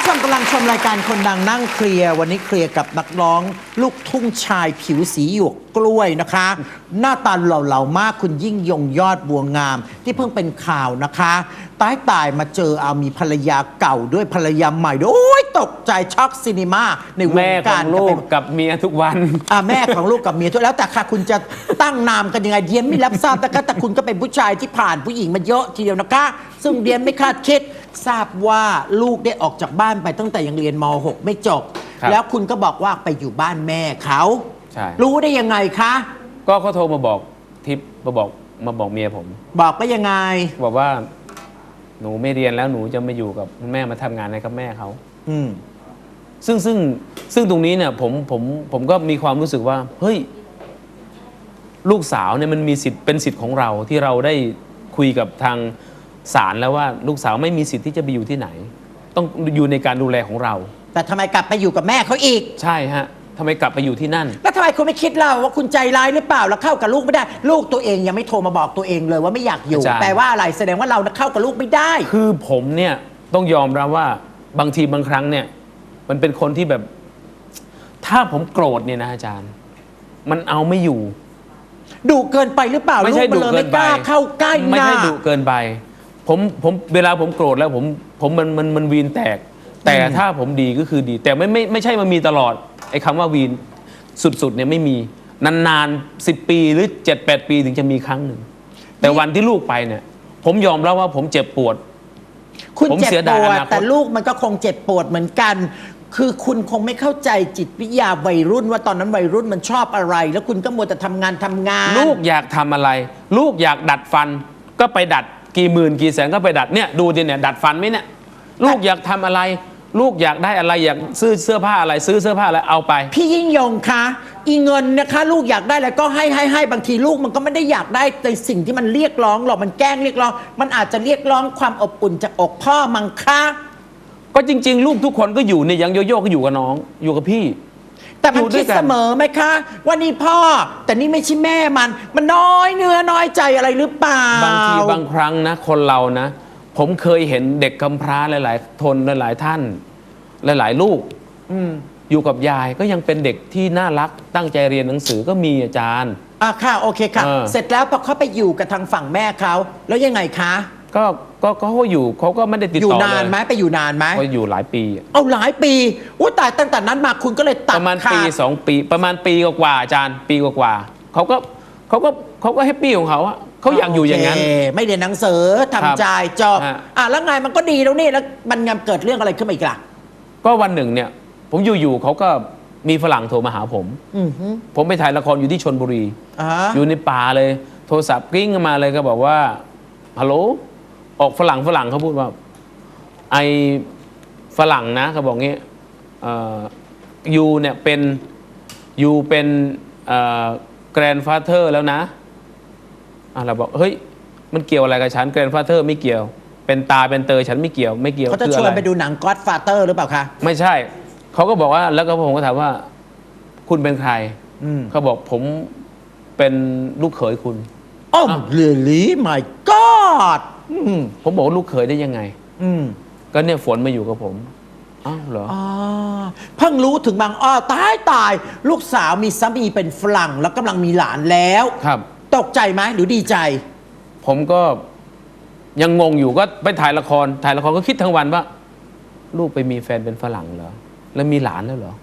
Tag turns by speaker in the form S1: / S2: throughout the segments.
S1: ผู้ชมกำลังชมรายการคนดังนั่งเคลียร์ วันนี้เคลียร์กับนักร้อง ลูกทุ่งชายผิวสีหยวกกล้วยนะคะ หน้าตาเหล่าๆมากคุณยิ่งยงยอดบัวงาม ที่เพิ่งเป็นข่าวนะคะ ตายตายมาเจอเอามีภรรยาเก่าด้วยภรรยาใหม่ด้วยโอ้ยตกใจช็อกซีนีมาในวง
S2: แม่ข
S1: กา
S2: อ
S1: รง
S2: ลู
S1: เป็
S2: ก
S1: น
S2: กับเมียทุกวัน
S1: อ่าแม่ของลูกกับเมียทุกแล้วแต่ค่ะคุณจะตั้งนามกันยังไงเดียนไม่รับทราบแต่ก็แต่คุณก็เป็นผู้ชายที่ผ่านผู้หญิงมาเยอะทีเดียวนะคะ ซึ่งเดียนไม่คาดคิดทราบว่าลูกได้ออกจากบ้านไปตั้งแต่ยังเรียนม .6 ไม่จบ
S2: ครับ
S1: แล้วคุณก็บอกว่าไปอยู่บ้านแม่เขา
S2: ใช่
S1: รู้ได้ยังไงคะ
S2: ก็เขาโทรมาบอกทิปมาบอกมาบอกเมียผม
S1: บอกก็ยังไง
S2: บอกว่า หนูไม่เรียนแล้วหนูจะมาอยู่กับคุณแม่มาทำงานให้กับแม่เขา
S1: อืม
S2: ซึ่งซึ่งซึ่งตรงนี้เนี่ยผมผมผมก็มีความรู้สึกว่า เฮ้ย ลูกสาวเนี่ยมันมีสิทธิ์เป็นสิทธิ์ของเราที่เราได้คุยกับทางศาลแล้วว่า ลูกสาวไม่มีสิทธิ์ที่จะไปอยู่ที่ไหน ต้องอยู่ในการดูแลของเรา
S1: แต่ทำไมกลับไปอยู่กับแม่เขาอีก
S2: ใช่ฮะ ทำไมกลับไปอยู่ที่นั่น
S1: แล้วทำไมคุณไม่คิดเล่าว่าคุณใจร้ายหรือเปล่าแล้วเข้ากับลูกไม่ได้ ลูกตัวเองยังไม่โทรมาบอกตัวเองเลยว่าไม่อยากอยู่
S2: อาจารย์
S1: แปลว่าอะไรแสดงว่าเราเข้ากับลูกไม่ได้
S2: คือผมเนี่ยต้องยอมรับว่าบางทีบางครั้งเนี่ย มันเป็นคนที่แบบ ถ้าผมโกรธเนี่ยนะอาจารย์ มันเอาไม่อยู่
S1: ดุเกินไปหรือเปล่า
S2: ไม่ใช่
S1: ลู
S2: ดุ
S1: กมันเลย
S2: เกิ
S1: ไม่
S2: น
S1: ก
S2: ไป
S1: ล้าเข้าใกล้
S2: ไม่ใช่
S1: หน้า
S2: ดุเกินไป ผมผมเวลาผมโกรธแล้วผมผมมันมันมันวีนแตก แต่ถ้าผมดีก็คือดี แต่ไม่ไม่ไม่ใช่มันมีตลอด ไอ้คำว่าวีนสุดๆเนี่ยไม่มี นานๆสิปีหรือ7จ็ดแปดปีถึงจะมีครั้งหนึ่ง แต่วันที่ลูกไปเนี่ย ผมยอมรับว่าผมเจ็บปวด
S1: คุณ
S2: ผม
S1: เจ็บ
S2: เสีย
S1: ป
S2: ดายว
S1: ด
S2: อนาคต
S1: แต่ลูกมันก็คงเจ็บปวดเหมือนกัน คือคุณคงไม่เข้าใจจิตวิทยาวัยรุ่น ว่าตอนนั้นวัยรุ่นมันชอบอะไร แล้วคุณก็มัวแต่ทำงานทำงาน
S2: ลูกอยากทำอะไร ลูกอยากดัดฟันก็ไปดัดกี่หมื่นกี่แสนก็ไปดัดเนี่ยดูดิเนี่ยดัดฟันไหมเนี่ย ลูกอยากทำอะไร ลูกอยากได้อะไรอยากซื้อเสื้อผ้าอะไรซื้อเสื้อผ้าอะไรเอาไป
S1: พี่ยิ่งยงคะ อีเงินนะคะลูกอยากได้แล้วก็ให้ให้ให้บางทีลูกมันก็ไม่ได้อยากได้ในสิ่งที่มันเรียกร้องหรอกมันแกล้งเรียกร้อง มันอาจจะเรียกร้องความอบอุ่นจากอกพ่อมังคะ
S2: ก็จริง ๆ ลูกทุกคนก็อยู่เนี่ยอยังโยโย่ก็อยู่กับน้องอยู่กับพี่
S1: แต่มัน
S2: อยู่ด้
S1: คิ
S2: ว
S1: ด
S2: ยกัน
S1: เสมอไหมคะ ว่านี่พ่อ แต่นี่ไม่ใช่แม่มัน มันน้อยเนื้อน้อยใจอะไรหรือเปล่า
S2: บางทีบางครั้งนะ คนเรานะ ผมเคยเห็นเด็กกำพร้าหลาย ๆ ทนหลาย ๆ ท่าน หลาย ๆ ลูก
S1: อืม
S2: อยู่กับยายก็ยังเป็นเด็กที่น่ารักตั้งใจเรียนหนังสือก็มีอาจารย์
S1: อะค่ะโอเคค่ะ
S2: เออ
S1: เสร็จแล้วพอเขาไปอยู่กับทางฝั่งแม่เขาแล้วยังไงคะ
S2: ก็ก็ก็เขาอยู่เขาก็ไม่ได้ติด
S1: อยู่
S2: ต่อเลย
S1: นานไหมไปอยู่นานไหม
S2: ก็อยู่หลายปี
S1: เอาหลายปีว่าตายตั้งแต่นั้นมาคุณก็เลยตัด
S2: ประมาณ
S1: ขา
S2: ปี
S1: ด
S2: สองปี ประมาณปีกว่าๆอาจารย์ ปีกว่าๆเขาก็เขาก็เขาก็แฮปปี้ของเขาอะ เขาอยากอยู่อย่างนั้น
S1: โเคไม่เรียนหนังสือ
S2: ครั
S1: ทำ
S2: บ
S1: ใจจบ
S2: ฮะ
S1: อะแล้วไงมันก็ดีแล้วนี่แล้วมันยังเกิดเรื่องอะไรขึ้นมาอีกล่ะ
S2: ก็วันหนึ่งเนี่ย ผมอยู่ๆเขาก็มีฝรั่งโทรมาหาผม
S1: อือฮึ
S2: ผมไปถ่ายละครอยู่ที่ชนบุรี
S1: อ่าฮะ
S2: อยู่ในป่าเลย โทรศัพท์กริ้งเข้ามาเลยก็บอกว่าฮัลโหลออกฝรั่งฝรั่งเขาพูดว่า ไอฝรั่งนะเขาบอกงี้ยูเนี่ยเป็นยูเป็นแกรนฟาเธอร์แล้วนะอะ เราบอกเฮ้ยมันเกี่ยวอะไรกับฉันแกรนฟาเธอร์ไม่เกี่ยว เป็นตาเป็นเตยฉันไม่เกี่ยวไม่เกี่ยว
S1: เขาจะ
S2: คือ
S1: ช
S2: อะ
S1: วน
S2: ไร
S1: ไปดูหนัง Godfather หรือเปล่าคะ
S2: ไม่ใช่ เขาก็บอกว่าแล้วก็ผมก็ถามว่า คุณเป็นใคร
S1: อืม
S2: เขาบอกผมเป็นลูกเขยคุณ
S1: โอ้ really my god อืม
S2: ผมบอกว่าลูกเขยได้ยังไง
S1: อืม
S2: ก็เนี่ยฝนมาอยู่กับผมอ้าวเหรอ
S1: อ๋อเพิ่งรู้ถึงบางอ้อตายตาย ลูกสาวมีสามีเป็นฝรั่งแล้วกำลังมีหลานแล้ว
S2: ครับ
S1: ตกใจไหมหรือดีใจ
S2: ผมก็ยังงงอยู่ก็ไปถ่ายละคร ถ่ายละครก็คิดทั้งวันว่า ลูกไปมีแฟนเป็นฝรั่งเหรอ แล้วมีหลานแล้วเหรอ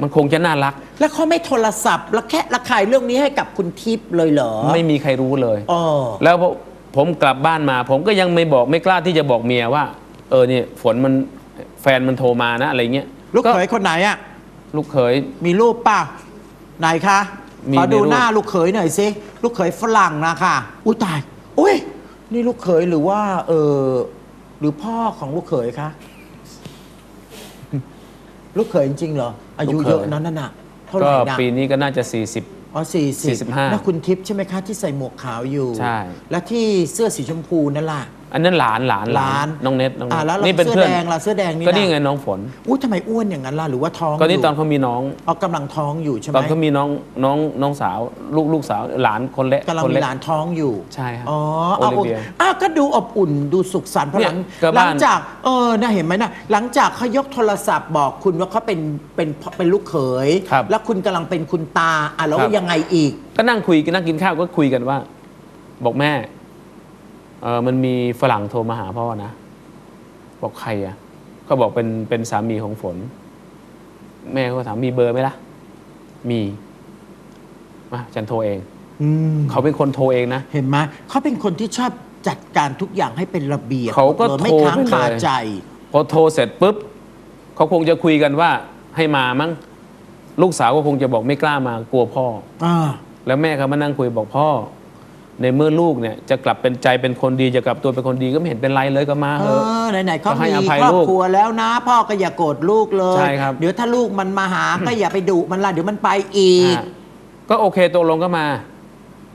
S2: มันคงจะน่ารัก
S1: แล้วเขาไม่โทรศัพท์แล้วแค่ระคายเรื่องนี้ให้กับคุณทิพย์เลยเหรอ
S2: ไม่มีใครรู้เลย
S1: อ๋อ
S2: แล้วพอผมกลับบ้านมา ผมก็ยังไม่บอกไม่กล้าที่จะบอกเมียว่า เออเนี่ยฝนมันแฟนมันโทรมานะอะไรเงี้ย
S1: ลูกเขยคนไหนอะ
S2: ลูกเขย
S1: มีรูปป่ะไหนคะ
S2: มี
S1: ขอดู
S2: มีรูป
S1: หน้าลูกเขยหน่อยสิลูกเขยฝรั่งนะค่ะอุ้ยตายอุ้ยนี่ลูกเขยหรือว่า เออหรือพ่อของลูกเขยคะลูกเขยจริงๆเหรออายุเยอะนั้นน่ะเท่าไห
S2: ก็
S1: ร่นะ
S2: ปีนี้ก็น่าจะ 40
S1: อ๋อสี่สิบ
S2: 45
S1: นั่นคุณทิพย์ใช่ไหมคะที่ใส่หมวกขาวอยู่
S2: ใช่
S1: และที่เสื้อสีชมพูนั่นล่ะ
S2: อันนั้นหลานหลาน
S1: หลาน
S2: น้องเน็ตน้อง
S1: อ่า
S2: เน็ต
S1: แล้วเรา
S2: นี่เป็น
S1: เสื้อ
S2: เพื่อน
S1: แดงล่ะเสื้อแดงนี่
S2: ก็นี่
S1: ล่ะ
S2: ไงน้องฝน
S1: อุ้ยทำไมอ้วนอย่างนั้นล่ะหรือว่าท้อง
S2: ก็นี่
S1: ยู่
S2: ตอนเขามีน้อง
S1: เอากำลังท้องอยู่ใช่ไหม
S2: ตอนเขามีน้องน้องน้องสาว ลูกลูกสาวหลานคนเล็ก
S1: กำลัง
S2: คน
S1: มี
S2: เล็ก
S1: หลานท้องอยู่
S2: ใช่ครับ
S1: อ๋อ
S2: โอ
S1: เอา
S2: ลิ
S1: อุ่น
S2: เวีย
S1: อ้าวก็ดูอบอุ่นดูสุขสันต์เพราะหลัง
S2: เนี่ยก็
S1: หลั
S2: บ้าน
S1: จากเออน่าเห็นไหมนะหลังจากเขายกโทรศัพท์บอกคุณว่าเขาเป็นเป็นเป็นลูกเขย
S2: ครับ
S1: แล้วคุณกำลังเป็นคุณตาอะแล้ว
S2: ครับ
S1: ยังไงอีก
S2: ก็นั่งคุยกันนั่งกินข้าวก็คุยกันว่า บอกแม่ เออมันมีฝรั่งโทรมาหาพ่อนะ บอกใครอะเขาบอกเป็นเป็นสามีของฝน แม่ก็ถามมีเบอร์ไหมล่ะ มีมาฉันโทรเอง
S1: อืม
S2: เขาเป็นคนโทรเองนะ
S1: เห็นไหมเขาเป็นคนที่ชอบจัดการทุกอย่างให้เป็นระเบียบ
S2: เขาก็
S1: ลยไม่
S2: โทร
S1: ค้าง
S2: ไปเลย
S1: คาใจ
S2: พอโทรเสร็จปุ๊บเขาคงจะคุยกันว่าให้มามั้งลูกสาวก็คงจะบอกไม่กล้ามากลัวพ่อ
S1: อ่า
S2: แล้วแม่เขามานั่งคุยบอกพ่อ ในเมื่อลูกเนี่ยจะกลับเป็นใจเป็นคนดีจะกลับตัวเป็นคนดีก็ไม่เห็นเป็นไรเลยก็มา
S1: เอ
S2: เถอะ
S1: อไหนๆเขา
S2: ก็ให้
S1: มี
S2: อภัย
S1: ครอบ
S2: ลูก
S1: ครัวแล้วนะ พ่อก็อย่าโกรธลูกเลย
S2: ใช่ครับ
S1: เดี๋ยวถ้าลูกมันมาหา ก็อย่าไปดุมันละเดี๋ยวมันไปอีก
S2: อะก็โอเคตกลงก็มา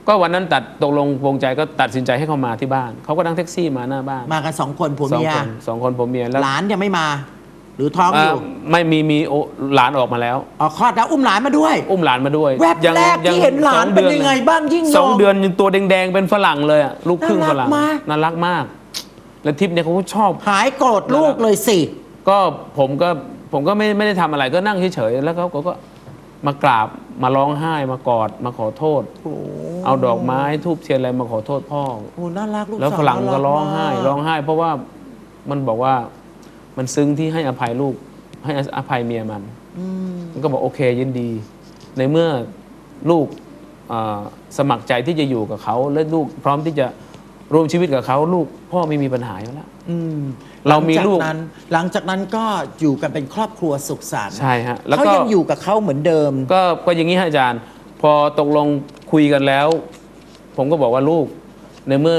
S2: ก็วันนั้นตัดตกลงปรงใจก็ตัดสินใจให้เขามาที่บ้าน เขาก็นั่งแท็กซี่มาหน้าบ้าน
S1: มากันสองคนผัว
S2: สอง
S1: เมีย
S2: คนสองคนผมเมียแล้ว
S1: หลานยังไม่มา หรือท้องอยู่
S2: อ่าไม่มีมีโอหลานออกมาแล้ว
S1: อ๋อคลอดแล้วอุ้มหลานมาด้วย
S2: อุ้มหลานมาด้วย
S1: แวบแรกที่เห็นหลาน
S2: สอ
S1: เป็น
S2: ดือ
S1: ยังไงบ้างยิ่งยง
S2: สองเดือนยังตัวแดงๆเป็นฝรั่งเลยอะลูกครึ่ง
S1: น่ารั
S2: ฝ
S1: ก
S2: รั่ง
S1: มาก
S2: น่ารักมาก แล้วทิพย์เนี่ยเขาก็ชอบ
S1: หายโกรธลูกเลยสิ
S2: ก็ผมก็ผมก็ไม่ไม่ได้ทำอะไรก็นั่งเฉยๆแล้วเขาก็ก็มากราบมาร้องไห้มากอดมาขอโทษ
S1: โอ้
S2: เอาดอกไม้ทูบเทียนอะไรมาขอโทษพ่อ
S1: โหน่ารักลูก
S2: แล้ว
S1: สา
S2: ฝรั่งก็
S1: น่า
S2: ร้องไห้
S1: มาก
S2: ร้องไห้ เพราะว่ามันบอกว่า มันซึ้งที่ให้อภัยลูก ให้อภัยเมียมัน
S1: อืม
S2: มันก็บอกโอเคยินดี ในเมื่อลูกเอ่อสมัครใจที่จะอยู่กับเขาและลูกพร้อมที่จะร่วมชีวิตกับเขาลูกพ่อไม่มีปัญหาอยู่แล้ว
S1: อืม
S2: เรามีลูก
S1: หงจนั้น หลังจากนั้นก็อยู่กันเป็นครอบครัวสุขสันต์
S2: ใช่ฮะแล้ว
S1: เขา
S2: ก็
S1: ยังอยู่กับเขาเหมือนเดิม
S2: ก็ก็อย่างนี้ฮะอาจารย์ พอตกลงคุยกันแล้ว ผมก็บอกว่าลูก ในเมื่อ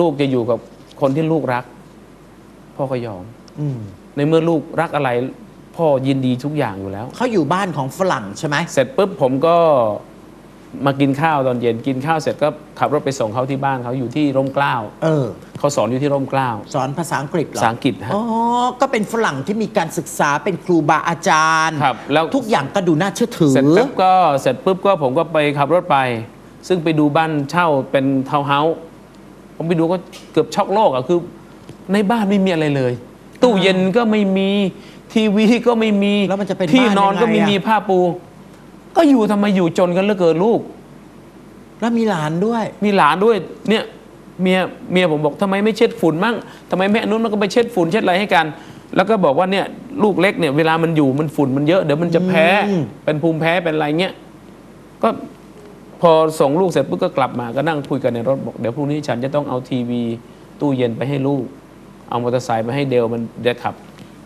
S2: ลูกจะอยู่กับคนที่ลูกรัก พ่อก็ยอม
S1: อืม
S2: ในเมื่อลูกรักอะไร พ่อยินดีทุกอย่างอยู่แล้ว
S1: เขาอยู่บ้านของฝรั่งใช่ไหม
S2: เสร็จปุ๊บผมก็มากินข้าวตอนเย็นกินข้าวเสร็จก็ขับรถไปส่งเขาที่บ้านเขาอยู่ที่ร่มเกล้า
S1: เออ
S2: เขาสอนอยู่ที่ร่มเกล้า
S1: สอนภาษาอังกฤษเหรอ
S2: ภาษาอังกฤษฮะ
S1: อ๋อก็เป็นฝรั่งที่มีการศึกษาเป็นครูบาอาจารย์
S2: ครับแล้ว
S1: ทุกอย่างก็ดูน่าเชื่อถือ
S2: เสร็จปุ๊บก็เสร็จปุ๊บก็ผมก็ไปขับรถไป ซึ่งไปดูบ้านเช่าเป็นทาวน์เฮาส์ผมไปดูก็เกือบช็อกโลกอะคือ ในบ้านไม่มีอะไรเลย ตู้เย็นก็ไม่มีทีวีก็ไม่มี
S1: แล้วมันจะเป็น
S2: ที่
S1: บ้าน
S2: นอน
S1: ยังไง
S2: ก็ไม่
S1: อะ
S2: มีผ้าปู ก็อยู่ทำไมอยู่จนกันเหลือเกินลูก
S1: แล้วมีหลานด้วย
S2: มีหลานด้วย เนี่ยเมียเมียผมบอกทำไมไม่เช็ดฝุ่นมั่งทำไมแม่นู้นมันก็ไปเช็ดฝุ่นเช็ดอะไรให้กัน แล้วก็บอกว่าเนี่ยลูกเล็กเนี่ยเวลามันอยู่มันฝุ่นมันเยอะเดี๋ยวมันจะแพ้
S1: อืม
S2: เป็นภูมิแพ้เป็นอะไรเงี้ยก็พอส่งลูกเสร็จปุ๊บก็กลับมาก็นั่งคุยกันในรถบอกเดี๋ยวพรุ่งนี้ฉันจะต้องเอาทีวี ตู้เย็นไปให้ลูก เอามอเตอร์ไซค์ไปให้เดลมันเดี๋ยวขับ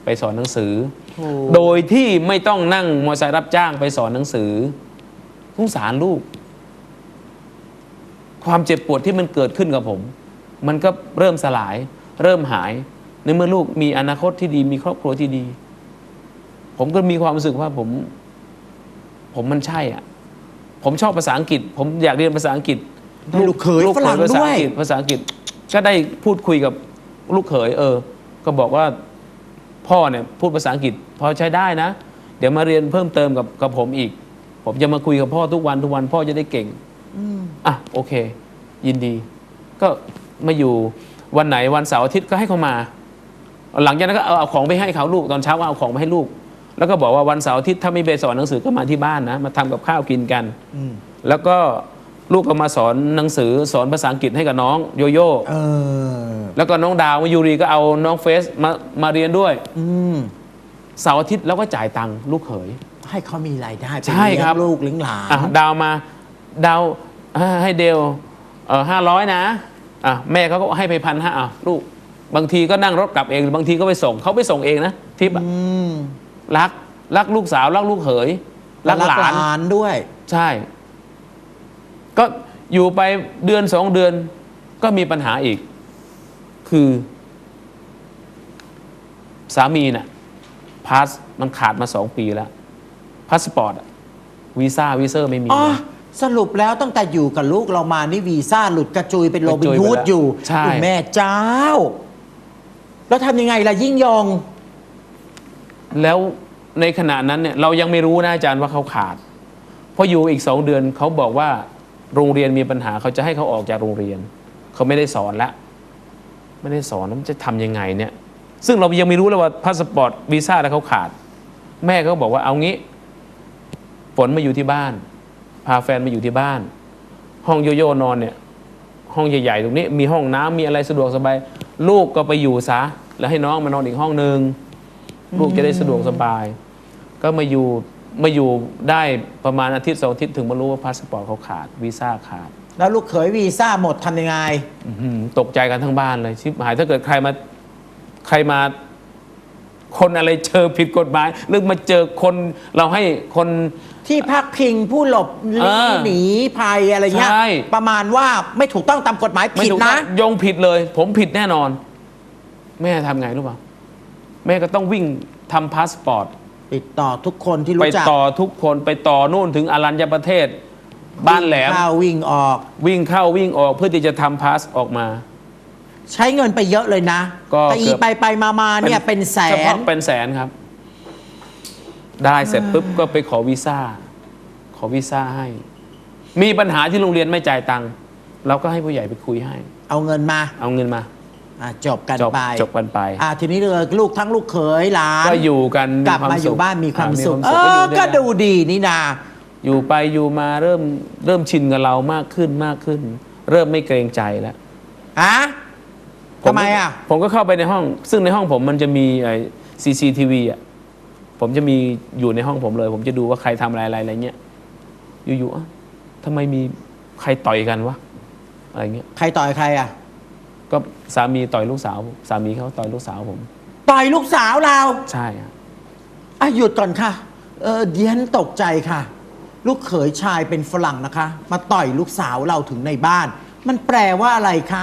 S2: ไปสอนหนังสือ
S1: โอ้
S2: โดยที่ไม่ต้องนั่งมอเตอร์ไซค์รับจ้างไปสอนหนังสือสงสารลูก ความเจ็บปวดที่มันเกิดขึ้นกับผม มันก็เริ่มสลาย เริ่มหาย ในเมื่อลูกมีอนาคตที่ดีมีครอบครัวที่ดี ผมก็มีความรู้สึกว่าผม ผมมันใช่อะ ผมชอบภาษาอังกฤษ ผมอยากเรียนภาษาอังกฤษ
S1: ได้ลูกเขย
S2: ลูก
S1: ฝรั่ง
S2: ภาษา
S1: ด้ว
S2: อั
S1: ย
S2: งกฤษภาษาอังกฤษก็ได้พูดคุยกับ ลูกเขยเออ ก็บอกว่าพ่อเนี่ยพูดภาษาอังกฤษพอใช้ได้นะ เดี๋ยวมาเรียนเพิ่มเติมกับกับผมอีก ผมจะมาคุยกับพ่อทุกวันทุกวันพ่อจะได้เก่งอะโอเค ยินดี ก็มาอยู่วันไหนวันเสาร์อาทิตย์ก็ให้เขามา หลังจากนั้นก็เอาเอาของไปให้เขาลูกตอนเช้าก็เอาของไปให้ลูก แล้วก็บอกว่าวันเสาร์อาทิตย์ถ้าไม่ไปสอนหนังสือก็มาที่บ้านนะ มาทำกับข้าวกินกัน
S1: อืม
S2: แล้วก็ ลูกก็มาสอนหนังสือสอนภาษาอังกฤษให้กับน้องโยโย่
S1: เออ
S2: แล้วก็น้องดาวมายูรีก็เอาน้องเฟสมามาเรียนด้วย
S1: อืม
S2: เสาร์อาทิตย์แล้วก็จ่ายตังค์ลูกเขย
S1: ให้เขามีรายได้ไป
S2: ใช่
S1: เลี้ย
S2: ครับ
S1: งลูกเลี้ยงหลาน
S2: อะดาวมาดาวอ่าให้เดลเออห้าร้อยนะอะแม่เขาก็ให้ไปพันห้าอะลูกบางทีก็นั่งรถกลับเองหรือบางทีก็ไปส่งเขาไปส่งเองนะทิปอะ
S1: อืม
S2: รักรักลูกสาวรักลูกเขยรักหลาน
S1: นด้วย
S2: ใช่ ก็อยู่ไปเดือนสองเดือนก็มีปัญหาอีก คือ สามีน่ะพาสมันขาดมาสองปีแล้วพาสปอร์ตอะวีซ่าวีเซอร์ไม่มี
S1: อ๋อ
S2: เลย
S1: สรุปแล้วตั้งแต่อยู่กับลูกเรามานี่วีซ่าหลุดกระจุยเป็นโรบิน
S2: กระจุยไป
S1: ฮูด
S2: แล้ว
S1: อยู่
S2: ใช่
S1: คุณแม่เจ้า แล้วทำยังไงล่ะยิ่งยง
S2: แล้วในขณะนั้นเนี่ยเรายังไม่รู้นะอาจารย์ว่าเขาขาดเพราะอยู่อีกสองเดือนเขาบอกว่า โรงเรียนมีปัญหาเขาจะให้เขาออกจากโรงเรียน เขาไม่ได้สอนละไม่ได้สอนแล้วมันจะทำยังไงเนี่ย ซึ่งเรายังไม่รู้เลยว่าพาสปอร์ตวีซ่าแล้วเขาขาด แม่เขาบอกว่าเอางี้ฝนมาอยู่ที่บ้าน พาแฟนมาอยู่ที่บ้าน ห้องโยโย่นอนเนี่ย ห้องใหญ่ๆตรงนี้มีห้องน้ำมีอะไรสะดวกสบายลูกก็ไปอยู่ซะแล้วให้น้องมานอนอีกห้องหนึ่งลูกจะได้สะดวกสบาย ก็มาอยู่ มาอยู่ได้ประมาณอาทิตย์สองอาทิตย์ถึงมารู้ว่าพาสปอร์ตเขาขาดวีซ่าขาด
S1: แล้วลูกเขยวีซ่าหมดทำยังไง
S2: อื้อหือตกใจกันทั้งบ้านเลยชิบหายถ้าเกิดใครมาใครมา คนอะไรเจอผิดกฎหมายหรือมาเจอคนเราให้คน
S1: ที่พักพิงผู้หลบ
S2: เออ
S1: หนีภัยอะไรเงี้ย
S2: ใช่
S1: ประมาณว่าไม่ถูกต้องตามกฎหมาย
S2: ไม่
S1: ผิด
S2: ถูก
S1: นะ
S2: ต้องโยงผิดเลย ผมผิดแน่นอน แม่ทำไงรู้เปล่าแม่ก็ต้องวิ่งทำพาสปอร์ต
S1: ติดต่อทุกคนที่
S2: ไป
S1: รู้จัก
S2: ต่อทุกคนไปต่อนู่นถึงอรัญญประเทศ บ้านแหลม
S1: เข้าวิ่งออก
S2: วิ่งเข้าวิ่งออกเพื่อที่จะทำพาสออกมา
S1: ใช้เงินไปเยอะเลยนะ
S2: ก็
S1: แต่อี
S2: เกือบ
S1: ไปไปมามาเนี่ยเป็นแส
S2: เฉ
S1: น
S2: พาะเป็นแสนครับ ได้เสร็จปุ๊บก็ไปขอวีซ่า ขอวีซ่าให้ มีปัญหาที่โรงเรียนไม่จ่ายตังค์เราก็ให้ผู้ใหญ่ไปคุยให้
S1: เอาเงินมา
S2: เอาเงินมา
S1: อะจบกัน
S2: จบ
S1: ไป
S2: จบกันไป
S1: อะทีนี้เลยลูกทั้งลูกเขยหลาน
S2: ก็อยู่กัน
S1: กลับ
S2: คว
S1: มาอยู่
S2: สุข
S1: บ้านมีความสุข
S2: อ่
S1: เออ
S2: อยู่
S1: ก็
S2: วยน
S1: ดูดีนี่นา
S2: อยู่ไปอยู่มาเริ่มเริ่มชินกับเรามากขึ้นมากขึ้น เริ่มไม่เกรงใจแล้ว
S1: ฮะ
S2: ผ
S1: ทำไมอะ
S2: ผมก็เข้าไปในห้อง ซึ่งในห้องผมมันจะมีไอ้ CCTV อะผมจะมีอยู่ในห้องผมเลย ผมจะดูว่าใครทำอะไรอะไรอะไรเงี้ยอยู่ๆอะทำไมมีใครต่อยกันวะอะไรเงี้ย
S1: ใครต่อยใครอะ
S2: ก็สามีต่อยลูกสาว สามีเขาต่อยลูกสาวผม
S1: ต่อยลูกสาวเรา
S2: ใช่ครับ
S1: อะหยุดก่อนค่ะ เออเดียนตกใจค่ะ ลูกเขยชายเป็นฝรั่งนะคะ มาต่อยลูกสาวเราถึงในบ้าน มันแปลว่าอะไรคะ